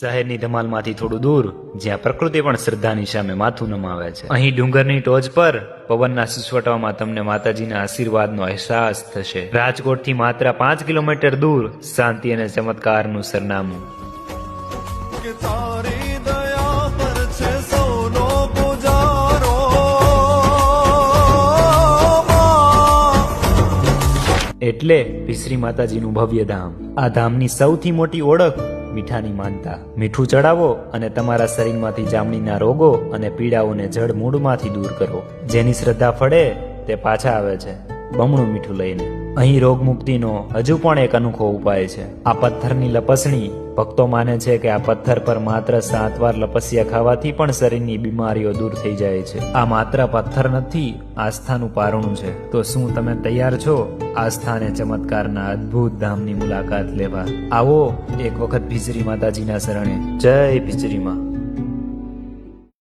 શહેરની ધમાલમાંથી થોડું દૂર જ્યાં પ્રકૃતિ પણ શ્રદ્ધાની સામે માથું નમાવે છે. અહીં ડુંગરની ટોચ પર પવનના સુસવટામાં તમને માતાજીના આશીર્વાદનો અહેસાસ થશે. રાજકોટથી માત્ર પાંચ કિલોમીટર દૂર શાંતિ અને ચમત્કારનું સરનામું. એટલે ભીસરી માતાજીનું ભવ્ય ધામ. આ ધામની સૌથી મોટી ઓળખ મીઠાની માનતા. મીઠું ચડાવો અને તમારા શરીરમાંથી જામણીના રોગો અને પીડાઓને જડ મૂળમાંથી દૂર કરો. જેની શ્રદ્ધા ફળે તે પાછા આવે છે. બમણું મીઠું લઈને. અહીં રોગ મુક્તિનો હજુ પણ એક અનોખો ઉપાય છે. આ પથ્થરની લપસણી ભક્તો માને છે કે આ પથ્થર પર માત્ર સાત વાર લપસ્યા ખાવાથી પણ શરીરની બીમારીઓ દૂર થઈ જાય છે. આ માત્ર પથ્થર નથી આસ્થાનું પારણું છે. તો શું તમે તૈયાર છો? આસ્થા અને ચમત્કારના અદ્ભુત ધામની મુલાકાત લેવા આવો એક વખત ભીજરી માતાજીના શરણે. જય ભીચરીમાં